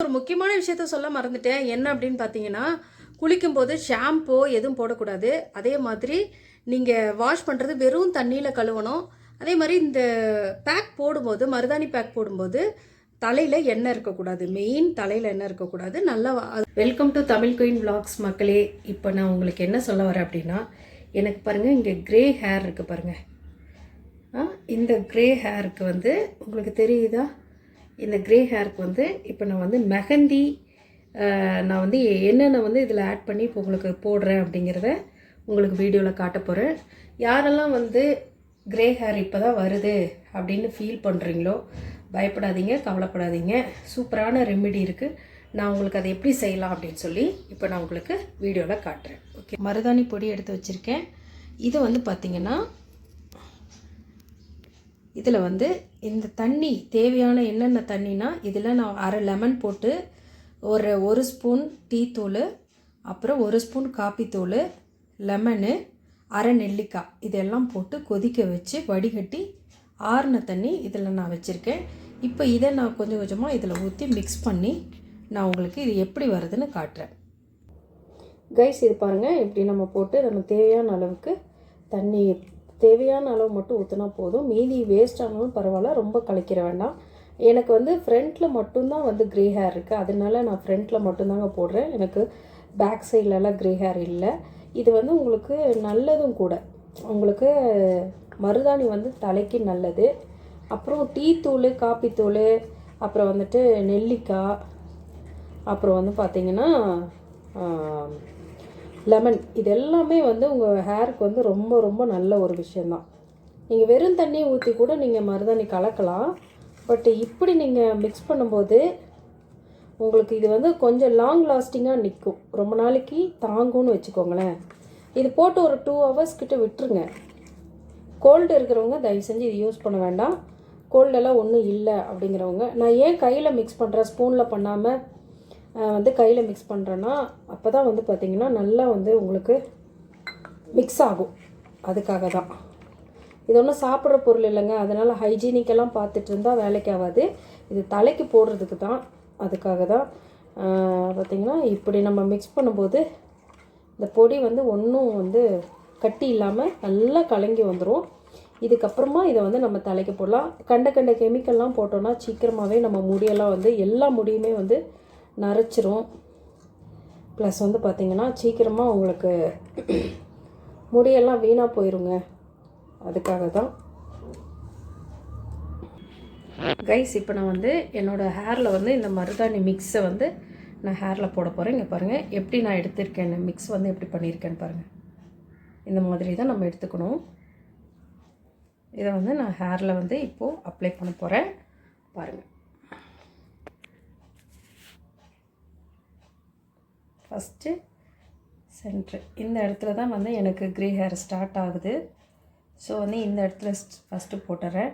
ஒரு முக்கியமான விஷயத்த சொல்ல மறந்துட்டேன். என்ன அப்படின்னு பார்த்தீங்கன்னா குளிக்கும்போது ஷாம்பு எதுவும் போடக்கூடாது. அதே மாதிரி நீங்கள் வாஷ் பண்ணுறது வெறும் தண்ணியில் கழுவணும். அதே மாதிரி இந்த பேக் போடும்போது மருதாணி பேக் போடும்போது தலையில் எண்ணெய் இருக்கக்கூடாது. மெயின் தலையில் எண்ணெய் இருக்கக்கூடாது. நல்லா welcome to Tamil queen vlogs மக்களே. இப்போ நான் உங்களுக்கு என்ன சொல்ல வரேன் அப்படின்னா எனக்கு பாருங்கள் இங்கே க்ரே ஹேர் இருக்குது பாருங்கள் ஆ, இந்த க்ரே ஹேருக்கு வந்து உங்களுக்கு தெரியுதா? இந்த க்ரே ஹேருக்கு வந்து இப்போ நான் வந்து மெஹந்தி நான் வந்து என்னென்ன வந்து இதில் ஆட் பண்ணி இப்போ உங்களுக்கு போடுறேன் அப்படிங்கிறத உங்களுக்கு வீடியோவில் காட்ட போகிறேன் யாரெல்லாம் வந்து க்ரே ஹேர் இப்போ தான் வருது அப்படின்னு ஃபீல் பண்ணுறீங்களோ பயப்படாதீங்க கவலைப்படாதீங்க. சூப்பரான ரெமெடி இருக்குது நான் உங்களுக்கு அதை எப்படி செய்யலாம் அப்படின்னு சொல்லி இப்போ நான் உங்களுக்கு வீடியோவில் காட்டுறேன். ஓகே மருதாணி பொடி எடுத்து வச்சுருக்கேன். இது வந்து பார்த்திங்கன்னா இதில் வந்து இந்த தண்ணி தேவையான என்னென்ன தண்ணினா இதில் நான் அரை லெமன் போட்டு ஒரு ஒரு ஸ்பூன் டீ தூள் அப்புறம் ஒரு ஸ்பூன் காப்பி தூள் லெமனு அரை நெல்லிக்காய் இதெல்லாம் போட்டு கொதிக்க வச்சு வடிகட்டி ஆறின தண்ணி இதில் நான் வச்சுருக்கேன். இப்போ இதை நான் கொஞ்சம் கொஞ்சமாக இதில் ஊற்றி மிக்ஸ் பண்ணி நான் உங்களுக்கு இது எப்படி வருதுன்னு காட்டுறேன். கைஸ் இது பாருங்கள் இப்படி நம்ம போட்டு நம்ம தேவையான அளவுக்கு தண்ணி தேவையான அளவு மட்டும் ஊற்றினா போதும். மீதி வேஸ்ட் ஆனாலும் பரவாயில்ல ரொம்ப கலைக்கிற வேண்டாம். எனக்கு வந்து ஃப்ரண்ட்டில் மட்டும்தான் வந்து க்ரே ஹேர் இருக்குது அதனால நான் ஃப்ரண்ட்டில் மட்டும்தாங்க போடுறேன். எனக்கு பேக் சைட்லலாம் க்ரே ஹேர் இல்லை. இது வந்து உங்களுக்கு நல்லதும் கூட. உங்களுக்கு மருதாணி வந்து தலைக்கு நல்லது. அப்புறம் டீ தூள் காப்பி தூள் அப்புறம் வந்துட்டு நெல்லிக்காய் அப்புறம் வந்து பார்த்திங்கன்னா லெமன் இது எல்லாமே வந்து உங்கள் ஹேருக்கு வந்து ரொம்ப ரொம்ப நல்ல ஒரு விஷயந்தான் நீங்கள் வெறும் தண்ணி ஊற்றி கூட நீங்கள் மருதாணி கலக்கலாம். பட் இப்படி நீங்கள் மிக்ஸ் பண்ணும்போது உங்களுக்கு இது வந்து கொஞ்சம் லாங் லாஸ்டிங்காக நிற்கும் ரொம்ப நாளைக்கு தாங்கும்னு வச்சுக்கோங்களேன். இது போட்டு ஒரு டூ ஹவர்ஸ் கிட்ட விட்டுருங்க. கோல்டு இருக்கிறவங்க தயவு செஞ்சு இது யூஸ் பண்ண வேண்டாம். கோல்டெல்லாம் ஒன்றும் இல்லை அப்படிங்கிறவங்க நான் ஏன் கையில் மிக்ஸ் பண்ணுறேன் ஸ்பூனில் பண்ணாமல் வந்து கையில் மிக்ஸ் பண்ணுறேன்னா அப்போ தான் வந்து பார்த்திங்கன்னா நல்லா வந்து உங்களுக்கு மிக்ஸ் ஆகும். அதுக்காக தான் இது ஒன்றும் சாப்பிட்ற பொருள் இல்லைங்க. அதனால் ஹைஜீனிக்கெல்லாம் பார்த்துட்டு இருந்தால் வேலைக்கு ஆகாது. இது தலைக்கு போடுறதுக்கு தான். அதுக்காக தான் பார்த்திங்கன்னா இப்படி நம்ம மிக்ஸ் பண்ணும்போது இந்த பொடி வந்து ஒன்றும் வந்து கட்டி இல்லாமல் நல்லா கலங்கி வந்துடும் இதுக்கப்புறமா இதை வந்து நம்ம தலைக்கு போடலாம். கண்ட கண்ட கெமிக்கல்லாம் போட்டோன்னா சீக்கிரமாகவே நம்ம முடியெல்லாம் வந்து எல்லா முடியுமே வந்து நரைச்சிரும். ப்ளஸ் வந்து பார்த்திங்கன்னா சீக்கிரமாக உங்களுக்கு முடியெல்லாம் வீணாக போயிருங்க. அதுக்காக தான் கைஸ் இப்போ நான் வந்து என்னோடய ஹேரில் வந்து இந்த மருதாணி மிக்ஸை வந்து நான் ஹேரில் போட போகிறேன் இங்கே பாருங்கள் எப்படி நான் எடுத்திருக்கேன் மிக்ஸ் வந்து எப்படி பண்ணியிருக்கேன்னு பாருங்கள் இந்த மாதிரி தான் நம்ம எடுத்துக்கணும். இதை வந்து நான் ஹேரில் வந்து இப்போது அப்ளை பண்ண போகிறேன் பாருங்கள் ஃபஸ்ட்டு சென்ட்ரு. இந்த இடத்துல தான் வந்து எனக்கு க்ரே ஹேர் ஸ்டார்ட் ஆகுது. ஸோ வந்து இந்த இடத்துல ஃபஸ்ட்டு போட்டுறேன்.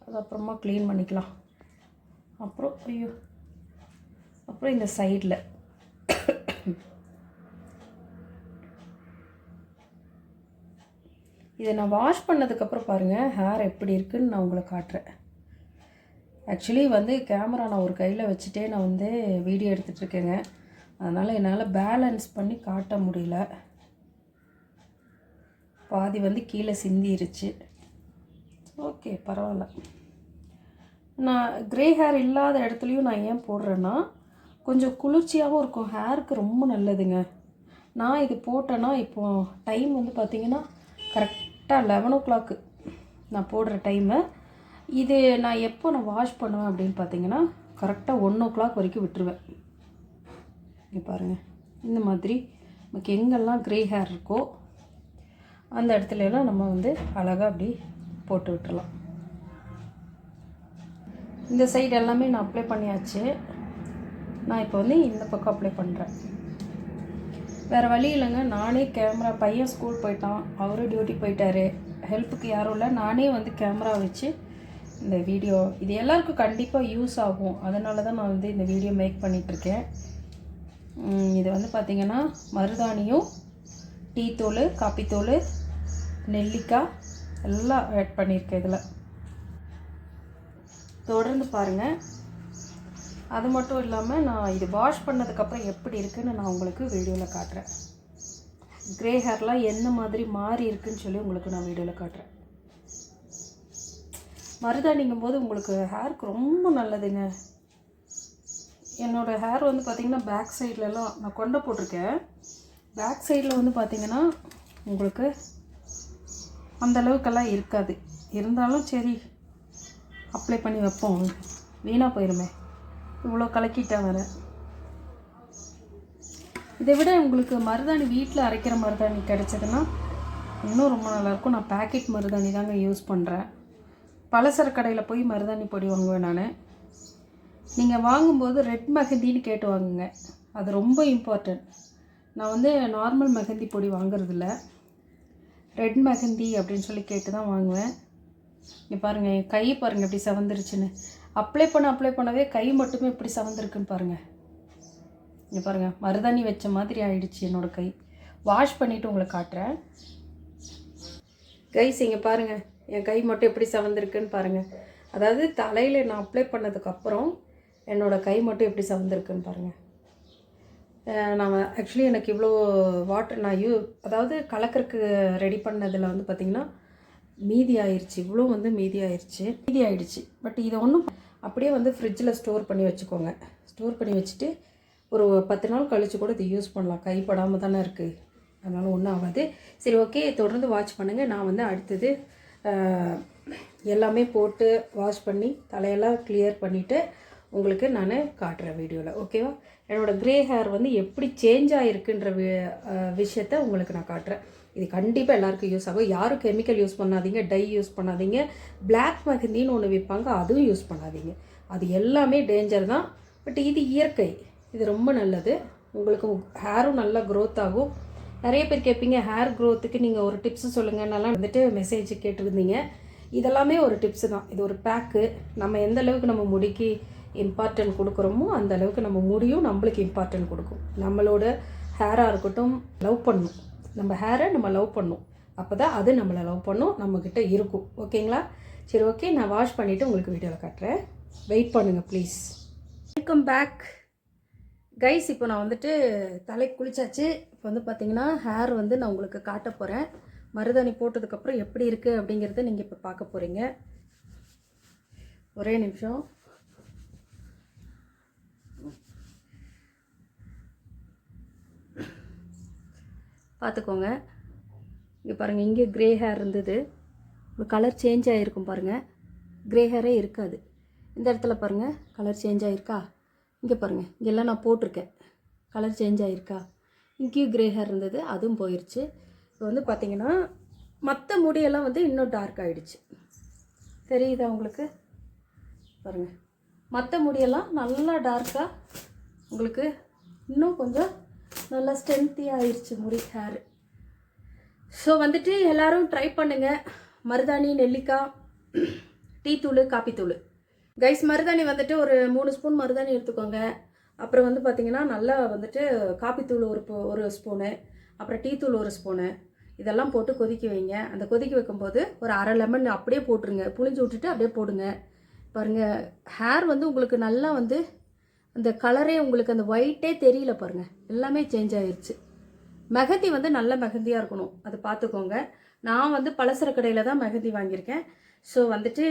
அதுக்கப்புறமா க்ளீன் பண்ணிக்கலாம். அப்புறம் ஐயோ. அப்புறம் இந்த சைடில் இதை நான் வாஷ் பண்ணதுக்கப்புறம் பாருங்கள் ஹேர் எப்படி இருக்குன்னு நான் உங்களை காட்டுறேன். ஆக்சுவலி வந்து கேமரா நான் ஒரு கையில் வச்சுட்டே நான் வந்து வீடியோ எடுத்துகிட்ருக்கேங்க அதனால் என்னால் பேலன்ஸ் பண்ணி காட்ட முடியல. பாதி வந்து கீழே சிந்திருச்சு. ஓகே பரவாயில்ல. நான் க்ரே ஹேர் இல்லாத இடத்துலையும் நான் ஏன் போடுறேன்னா கொஞ்சம் குளிர்ச்சியாகவும் இருக்கும். ஹேருக்கு ரொம்ப நல்லதுங்க. நான் இது போட்டேன்னா இப்போது டைம் வந்து பார்த்திங்கன்னா கரெக்டாக லெவன் ஓ கிளாக்கு நான் போடுற டைமு இது நான் எப்போ நான் வாஷ் பண்ணுவேன் அப்படின்னு பார்த்தீங்கன்னா கரெக்டாக ஒன் ஓ கிளாக் வரைக்கும் விட்டுருவேன். இங்கே பாருங்கள் இந்த மாதிரி நமக்கு எங்கெல்லாம் க்ரே ஹேர் இருக்கோ அந்த இடத்துலலாம் நம்ம வந்து அழகாக அப்படி போட்டு விட்டுலாம் இந்த சைடு எல்லாமே நான் அப்ளை பண்ணியாச்சு. நான் இப்போ வந்து இந்த பக்கம் அப்ளை பண்ணுறேன் வேறு வழி இல்லைங்க. நானே கேமரா பையன் ஸ்கூல் போயிட்டான். அவரும் டியூட்டி போயிட்டாரு. ஹெல்ப்புக்கு யாரும் இல்லை. நானே வந்து கேமரா வச்சு இந்த வீடியோ இது எல்லாருக்கும் கண்டிப்பாக யூஸ் ஆகும். அதனால தான் நான் வந்து இந்த வீடியோ மேக் பண்ணிகிட்ருக்கேன் இது வந்து பார்த்திங்கன்னா மருதாணியும் டீத்தூள் காப்பித்தூள் நெல்லிக்காய் எல்லாம் ஆட் பண்ணியிருக்கேன் இதில். தொடர்ந்து பாருங்கள் அது மட்டும் இல்லாமல் நான் இது வாஷ் பண்ணதுக்கப்புறம் எப்படி இருக்குன்னு நான் உங்களுக்கு வீடியோவில் காட்டுறேன். க்ரே ஹேர்லாம் என்ன மாதிரி மாறி இருக்குன்னு சொல்லி உங்களுக்கு நான் வீடியோவில் காட்டுறேன். மருதாணிங்கும் போது உங்களுக்கு ஹேருக்கு ரொம்ப நல்லதுங்க. என்னோடய ஹேர் வந்து பார்த்திங்கன்னா பேக் சைட்லலாம் நான் கொண்டை போட்டிருக்கேன். பேக் சைடில் வந்து பார்த்திங்கன்னா உங்களுக்கு அந்தளவுக்கெல்லாம் இருக்காது. இருந்தாலும் சரி அப்ளை பண்ணி வைப்போம். வீணாக போயிருமே. இவ்வளோ கலக்கிட்டேன் வேறு. இதை விட உங்களுக்கு மருதாணி வீட்டில் அரைக்கிற மருதாணி கிடச்சதுன்னா இன்னும் ரொம்ப நல்லாயிருக்கும் நான் பேக்கெட் மருதாணி தாங்க யூஸ் பண்ணுறேன் பலசர கடையில் போய் மருதாணி பொடி வாங்குவேன் நான். நீங்கள் வாங்கும்போது ரெட் மெஹந்தின்னு கேட்டு வாங்குங்க. அது ரொம்ப இம்பார்ட்டன்ட் நான் வந்து நார்மல் மெஹந்தி பொடி வாங்குறதில்ல. ரெட் மெஹந்தி அப்படின்னு சொல்லி கேட்டு தான் வாங்குவேன். இங்கே பாருங்கள் என் கை பாருங்கள் எப்படி செவந்துருச்சுன்னு. அப்ளை பண்ண அப்ளை பண்ணவே கை மட்டுமே இப்படி சவந்துருக்குன்னு பாருங்கள் இங்கே பாருங்கள் மருதாணி வச்ச மாதிரி ஆயிடுச்சு என்னோடய கை. வாஷ் பண்ணிவிட்டு உங்களை காட்டுறேன். கைஸ் இங்கே பாருங்கள் என் கை மட்டும் எப்படி செவந்திருக்குன்னு பாருங்கள் அதாவது தலையில் நான் அப்ளை பண்ணதுக்கப்புறம் என்னோடய கை மட்டும் எப்படி சவந்திருக்குன்னு பாருங்கள் நான் ஆக்சுவலி எனக்கு இவ்வளோ வாட்டர் நான் யூ அதாவது கலக்கறக்கு ரெடி பண்ணதில் வந்து பார்த்திங்கன்னா மீதி ஆயிடுச்சு இவ்வளோ வந்து மீதி ஆயிடுச்சு மீதி ஆயிடுச்சு. பட் இதை ஒன்றும் அப்படியே வந்து ஃப்ரிட்ஜில் ஸ்டோர் பண்ணி வச்சுக்கோங்க. ஸ்டோர் பண்ணி வச்சுட்டு ஒரு பத்து நாள் கழித்து கூட இது யூஸ் பண்ணலாம். கைப்படாமல் தானே இருக்குது அதனால் ஒன்றும் ஆகாது. சரி ஓகே தொடர்ந்து வாட்ச் பண்ணுங்கள் நான் வந்து அடுத்தது எல்லாமே போட்டு வாஷ் பண்ணி தலையெல்லாம் கிளியர் பண்ணிவிட்டு உங்களுக்கு நான் காட்டுறேன் வீடியோவில் ஓகேவா என்னோடய க்ரே ஹேர் வந்து எப்படி சேஞ்ச் ஆகிருக்குன்ற வி விஷயத்த உங்களுக்கு நான் காட்டுறேன். இது கண்டிப்பாக எல்லாருக்கும் யூஸ் ஆகும். யாரும் கெமிக்கல் யூஸ் பண்ணாதீங்க டை யூஸ் பண்ணாதீங்க. பிளாக் மெஹந்தின்னு ஒன்று விற்பாங்க அதுவும் யூஸ் பண்ணாதீங்க. அது எல்லாமே டேஞ்சர் தான். பட் இது இயற்கை. இது ரொம்ப நல்லது. உங்களுக்கு ஹேரும் நல்லா க்ரோத் ஆகும். நிறைய பேர் கேட்பீங்க ஹேர் க்ரோத்துக்கு நீங்கள் ஒரு டிப்ஸ் சொல்லுங்கன்னெல்லாம் நல்லா வந்துட்டு மெசேஜ் கேட்டிருந்தீங்க. இதெல்லாமே ஒரு டிப்ஸு தான். இது ஒரு பேக்கு நம்ம எந்த அளவுக்கு நம்ம முடிக்கி இம்பார்ட்டன்ட் கொடுக்குறோமோ அந்த அளவுக்கு நம்ம முடியும் நம்மளுக்கு இம்பார்ட்டன்ட் கொடுக்கும். நம்மளோட ஹேராக இருக்கட்டும் லவ் பண்ணும். நம்ம ஹேரை நம்ம லவ் பண்ணும். அப்போ தான் அது நம்மளை லவ் பண்ணும் நம்மக்கிட்ட இருக்கும். ஓகேங்களா? சரி ஓகே நான் வாஷ் பண்ணிவிட்டு உங்களுக்கு வீடியோவில் காட்டுறேன். வெயிட் பண்ணுங்கள் ப்ளீஸ் வெல்கம் பேக் கைஸ் இப்போ நான் வந்துட்டு தலைக்கு குளிச்சாச்சு. இப்போ வந்து பார்த்தீங்கன்னா ஹேர் வந்து நான் உங்களுக்கு காட்ட போகிறேன் மருதாணி போட்டதுக்கப்புறம் எப்படி இருக்குது அப்படிங்கிறத நீங்கள் இப்போ பார்க்க போகிறீங்க ஒரே நிமிஷம். பார்த்துக்கோங்க. இங்கே பாருங்கள் இங்கே க்ரே ஹேர் இருந்தது. ஒரு கலர் சேஞ்ச் ஆகிருக்கும் பாருங்கள் க்ரே ஹேரே இருக்காது. இந்த இடத்துல பாருங்கள் கலர் சேஞ்ச் ஆகிருக்கா இங்கே பாருங்கள் இங்கெல்லாம் நான் போட்டிருக்கேன். கலர் சேஞ்ச் ஆகிருக்கா இங்கேயும் க்ரே ஹேர் இருந்தது அதுவும் போயிடுச்சு இப்போ வந்து பார்த்தீங்கன்னா மற்ற முடியெல்லாம் வந்து இன்னும் டார்க் ஆகிடுச்சு தெரியுதா உங்களுக்கு? பாருங்கள் மற்ற முடியெல்லாம் நல்லா டார்க்காக உங்களுக்கு இன்னும் கொஞ்சம் நல்லா ஸ்ட்ரென்த்தி ஆயிடுச்சு முடி ஹேர் ஸோ வந்துட்டு எல்லாரும் ட்ரை பண்ணுங்கள் மருதாணி நெல்லிக்காய் டீ தூள் கைஸ் மருதாணி வந்துட்டு ஒரு மூணு ஸ்பூன் மருதாணி எடுத்துக்கோங்க. அப்புறம் வந்து பார்த்தீங்கன்னா நல்லா வந்துட்டு காப்பித்தூள் ஒரு ஒரு ஸ்பூனு அப்புறம் டீ தூள் ஒரு ஸ்பூனு இதெல்லாம் போட்டு கொதிக்க வைங்க. அந்த கொதிக்க வைக்கும்போது ஒரு அரை லெமன் அப்படியே போட்டுருங்க. புளிஞ்சு விட்டுட்டு அப்படியே போடுங்க. பாருங்கள் ஹேர் வந்து உங்களுக்கு நல்லா வந்து அந்த கலரே உங்களுக்கு அந்த ஒயிட்டே தெரியல பாருங்கள் எல்லாமே சேஞ்ச் ஆயிடுச்சு மெஹந்தி வந்து நல்ல மெஹந்தியாக இருக்கணும். அது பார்த்துக்கோங்க நான் வந்து பலசர கடையில் தான் மெஹந்தி வாங்கியிருக்கேன். ஸோ வந்துட்டு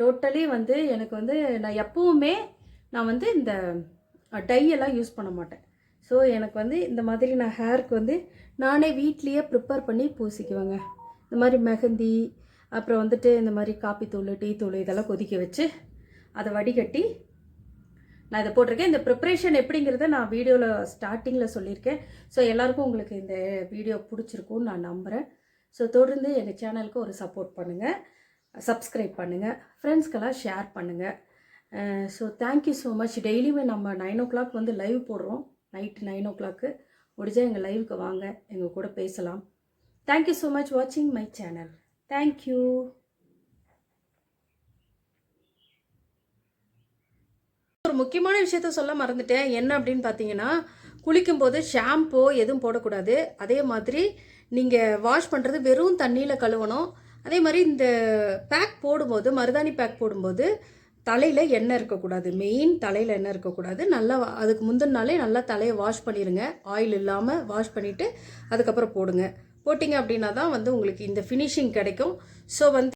டோட்டலி வந்து எனக்கு வந்து நான் எப்போவுமே நான் வந்து இந்த டை எல்லாம் யூஸ் பண்ண மாட்டேன். ஸோ எனக்கு வந்து இந்த மாதிரி நான் ஹேருக்கு வந்து நானே வீட்லேயே ப்ரிப்பேர் பண்ணி பூசிக்குவேங்க. இந்த மாதிரி மெஹந்தி அப்புறம் வந்துட்டு இந்த மாதிரி காப்பி தூள் டீ தூள் இதெல்லாம் கொதிக்க வச்சு அதை வடிகட்டி நான் இதை போட்டிருக்கேன். இந்த ப்ரிப்ரேஷன் எப்படிங்கிறத நான் வீடியோவில் ஸ்டார்டிங்கில் சொல்லியிருக்கேன். ஸோ எல்லாருக்கும் உங்களுக்கு இந்த வீடியோ பிடிச்சிருக்கும்னு நான் நம்புகிறேன் ஸோ தொடர்ந்து எங்கள் சேனலுக்கு ஒரு சப்போர்ட் பண்ணுங்கள் சப்ஸ்கிரைப் பண்ணுங்கள் ஃப்ரெண்ட்ஸ்க்கெல்லாம் ஷேர் பண்ணுங்கள் so thank you so much டெய்லியுமே நம்ம நைன் ஓ கிளாக் வந்து லைவ் போடுறோம். நைட்டு நைன் ஓ கிளாக்கு முடிஞ்சால் எங்கள் லைவுக்கு வாங்க. எங்கள் கூட பேசலாம். தேங்க்யூ ஸோ மச் வாட்சிங் மை சேனல் தேங்க்யூ ஒரு முக்கியமான விஷயத்த சொல்ல மறந்துட்டேன். என்ன அப்படின்னு பார்த்தீங்கன்னா குளிக்கும்போது ஷாம்பு எதுவும் போடக்கூடாது. அதே மாதிரி நீங்கள் வாஷ் பண்ணுறது வெறும் தண்ணியில் கழுவணும். அதே மாதிரி இந்த பேக் போடும்போது மருதாணி பேக் போடும்போது தலையில் எண்ணெய் இருக்கக்கூடாது. மெயின் தலையில் எண்ணெய் இருக்கக்கூடாது. நல்லா அதுக்கு முந்தின நாளே நல்லா தலையை வாஷ் பண்ணிடுங்க ஆயில் இல்லாமல் வாஷ் பண்ணிவிட்டு அதுக்கப்புறம் போடுங்க. போட்டிங்க அப்படின்னா தான் வந்து உங்களுக்கு இந்த ஃபினிஷிங் கிடைக்கும். ஸோ வந்து